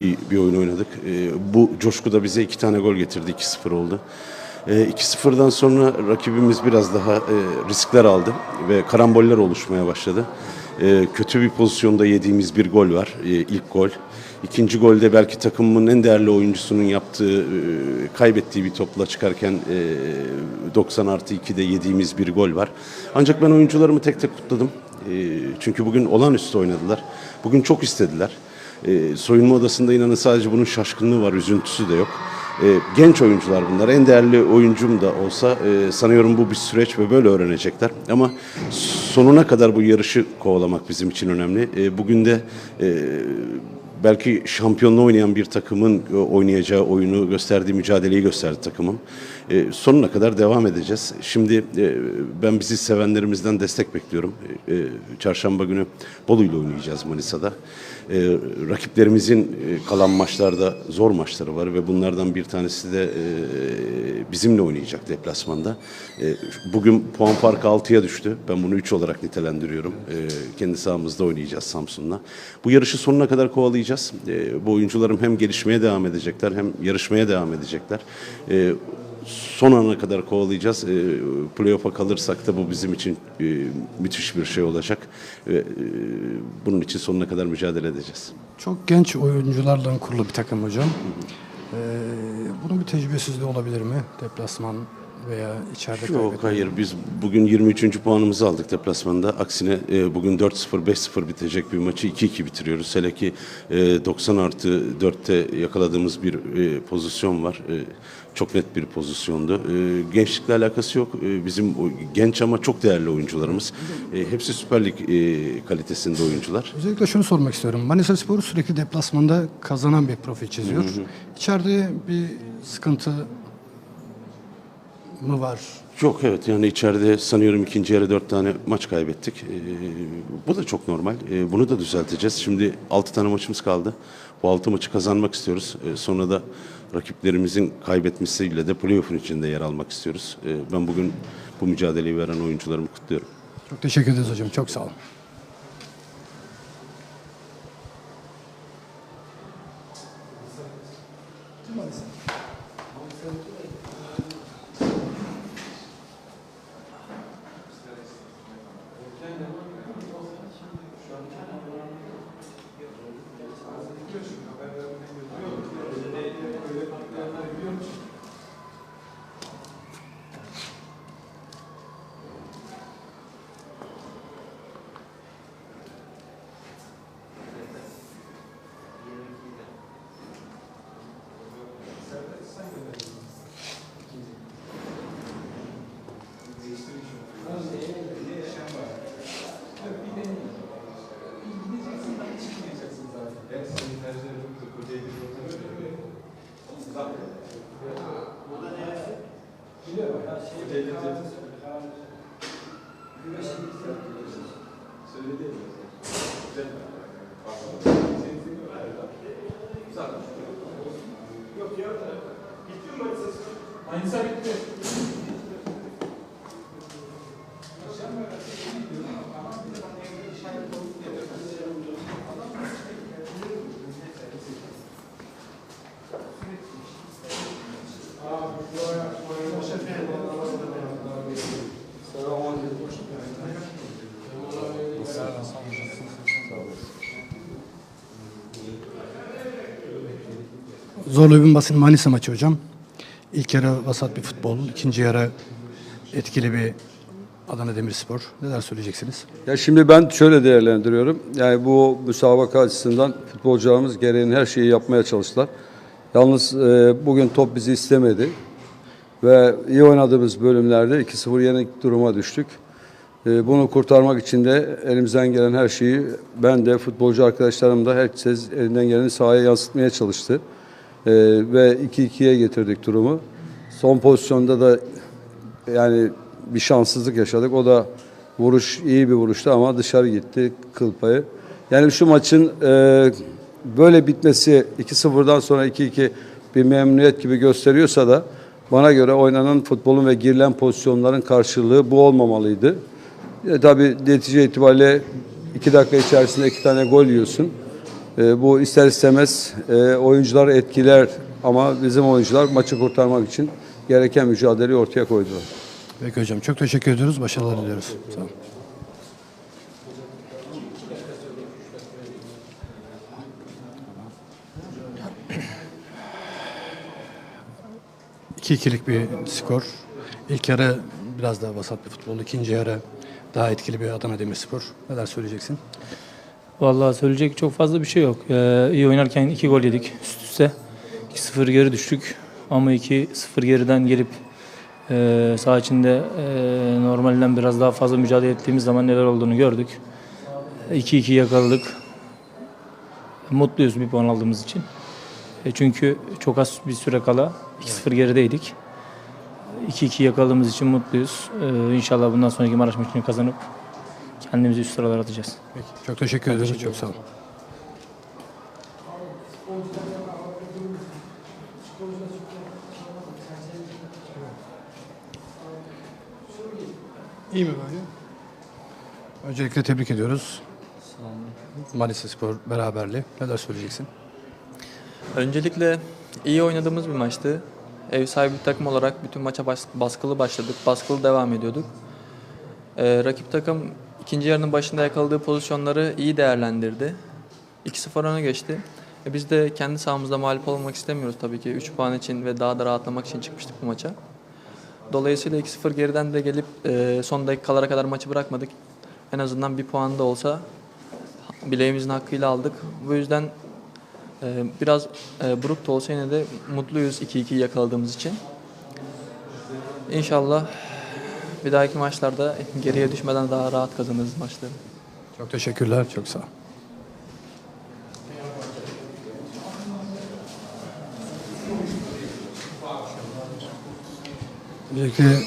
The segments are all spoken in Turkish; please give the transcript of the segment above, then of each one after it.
iyi bir oyun oynadık. Ee, bu coşkuda bize iki tane gol getirdi. 2-0 oldu. Ee, 2-0'dan sonra rakibimiz biraz daha e, riskler aldı ve karamboller oluşmaya başladı. Ee, kötü bir pozisyonda yediğimiz bir gol var. Ee, ilk gol. İkinci golde belki takımımın en değerli oyuncusunun yaptığı, e, kaybettiği bir topla çıkarken e, 90 artı 2'de yediğimiz bir gol var. Ancak ben oyuncularımı tek tek kutladım. E, çünkü bugün olağanüstü oynadılar. Bugün çok istediler. E, soyunma odasında inanın sadece bunun şaşkınlığı var, üzüntüsü de yok. E, genç oyuncular bunlar. En değerli oyuncum da olsa e, sanıyorum bu bir süreç ve böyle öğrenecekler. Ama sonuna kadar bu yarışı kovalamak bizim için önemli. E, bugün de e, belki şampiyonluğu oynayan bir takımın e, oynayacağı oyunu gösterdiği mücadeleyi gösterdi takımım. E, sonuna kadar devam edeceğiz. Şimdi e, ben bizi sevenlerimizden destek bekliyorum. E, çarşamba günü Bolu ile oynayacağız Manisa'da. E, rakiplerimizin e, kalan maçlarda zor maçları var ve bunlardan bir tanesi de e, bizimle oynayacak deplasmanda. E, bugün puan farkı 6'ya düştü. Ben bunu 3 olarak nitelendiriyorum. E, kendi sahamızda oynayacağız Samsun'la. Bu yarışı sonuna kadar kovalayacağız. E, bu oyuncularım hem gelişmeye devam edecekler hem yarışmaya devam edecekler. E, son ana kadar kovalayacağız. E, playoff'a kalırsak da bu bizim için e, müthiş bir şey olacak. Ve, e, bunun için sonuna kadar mücadele edeceğiz. Çok genç oyuncularla kurulu bir takım hocam. Ee, bunun bir tecrübesizliği olabilir mi? Deplasman veya içeride Yok kaybetmek. hayır biz bugün 23. puanımızı aldık deplasmanda. Aksine e, bugün 4-0 5-0 bitecek bir maçı 2-2 bitiriyoruz. Hele ki e, 90 artı 4'te yakaladığımız bir e, pozisyon var. E, çok net bir pozisyondu. E, gençlikle alakası yok. E, bizim genç ama çok değerli oyuncularımız. E, hepsi Süper Lig e, kalitesinde oyuncular. Özellikle şunu sormak istiyorum. Manisa Spor sürekli deplasmanda kazanan bir profil çiziyor. İçeride bir sıkıntı mı var? Yok evet yani içeride sanıyorum ikinci yarı dört tane maç kaybettik. Ee, bu da çok normal. Ee, bunu da düzelteceğiz. Şimdi altı tane maçımız kaldı. Bu altı maçı kazanmak istiyoruz. Ee, sonra da rakiplerimizin kaybetmesiyle de playoff'un içinde yer almak istiyoruz. Ee, ben bugün bu mücadeleyi veren oyuncularımı kutluyorum. Çok teşekkür ederiz hocam. Çok sağ olun. şey dedi dedi. Güneşin güzel güneşin. Söyledi mi? Güzel. Güzel. Yok ya. Bitti mi Manisa? Manisa bitti. Zorlu bir basın Manisa maçı hocam. İlk yarı vasat bir futbol, ikinci yarı etkili bir Adana Demirspor. Neler söyleyeceksiniz? Ya şimdi ben şöyle değerlendiriyorum. Yani bu müsabaka açısından futbolcularımız gereğini her şeyi yapmaya çalıştılar. Yalnız e, bugün top bizi istemedi. Ve iyi oynadığımız bölümlerde 2-0 yenik duruma düştük. E, bunu kurtarmak için de elimizden gelen her şeyi ben de futbolcu arkadaşlarım da herkes elinden geleni sahaya yansıtmaya çalıştı. E, ve 2-2'ye getirdik durumu. Son pozisyonda da yani bir şanssızlık yaşadık. O da vuruş iyi bir vuruştu ama dışarı gitti kıl payı. Yani şu maçın e, böyle bitmesi 2-0'dan sonra 2-2 bir memnuniyet gibi gösteriyorsa da bana göre oynanan futbolun ve girilen pozisyonların karşılığı bu olmamalıydı. E, tabii netice itibariyle iki dakika içerisinde iki tane gol yiyorsun. E, bu ister istemez e, oyuncular etkiler ama bizim oyuncular maçı kurtarmak için gereken mücadeleyi ortaya koydular. Peki hocam çok teşekkür ediyoruz. Başarılar diliyoruz. İki ikilik bir skor. İlk yarı biraz daha vasat bir futbol. İkinci yarı daha etkili bir Adana Demirspor. Neler söyleyeceksin? Vallahi söyleyecek çok fazla bir şey yok. Ee, iyi oynarken iki gol yedik üst üste. 2-0 geri düştük. Ama 2-0 geriden gelip e, saha içinde e, normalden biraz daha fazla mücadele ettiğimiz zaman neler olduğunu gördük. 2-2 yakaladık. Mutluyuz bir puan aldığımız için. E, çünkü çok az bir süre kala 2-0 gerideydik. 2-2 yakaladığımız için mutluyuz. Ee, inşallah bundan sonraki Maraş maçını kazanıp kendimizi üst sıralara atacağız. Peki. Çok teşekkür ederim. Çok sağ olun. İyi mi böyle? Öncelikle tebrik ediyoruz. Manisa Spor beraberliği. Neler söyleyeceksin? Öncelikle iyi oynadığımız bir maçtı. Ev sahibi bir takım olarak bütün maça bas- baskılı başladık. Baskılı devam ediyorduk. Ee, rakip takım ikinci yarının başında yakaladığı pozisyonları iyi değerlendirdi. 2-0 öne geçti. E, biz de kendi sahamızda mağlup olmak istemiyoruz tabii ki. 3 puan için ve daha da rahatlamak için çıkmıştık bu maça. Dolayısıyla 2-0 geriden de gelip e, son dakikalara kadar maçı bırakmadık. En azından bir puan da olsa bileğimizin hakkıyla aldık. Bu yüzden ee, biraz e, buruk da olsa yine de mutluyuz 2-2 yakaladığımız için. İnşallah bir dahaki maçlarda geriye düşmeden daha rahat kazanırız maçları. Çok teşekkürler. Çok sağ ol. Öncelikle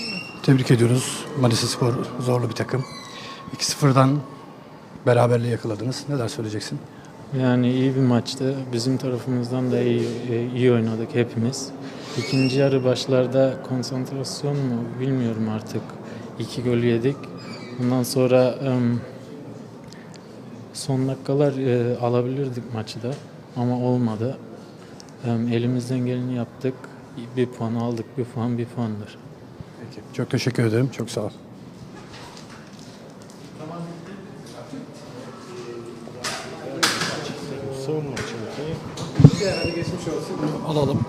tebrik ediyoruz. Manisa Spor zorlu bir takım. 2-0'dan beraberliği yakaladınız. Neler söyleyeceksin? Yani iyi bir maçtı. Bizim tarafımızdan da iyi, iyi oynadık hepimiz. İkinci yarı başlarda konsantrasyon mu bilmiyorum artık. İki gol yedik. Ondan sonra son dakikalar e, alabilirdik maçı da ama olmadı. Elimizden geleni yaptık. Bir puan aldık. Bir puan bir puandır. Peki. Çok teşekkür ederim. Çok sağ ol. Son maçı. Alalım.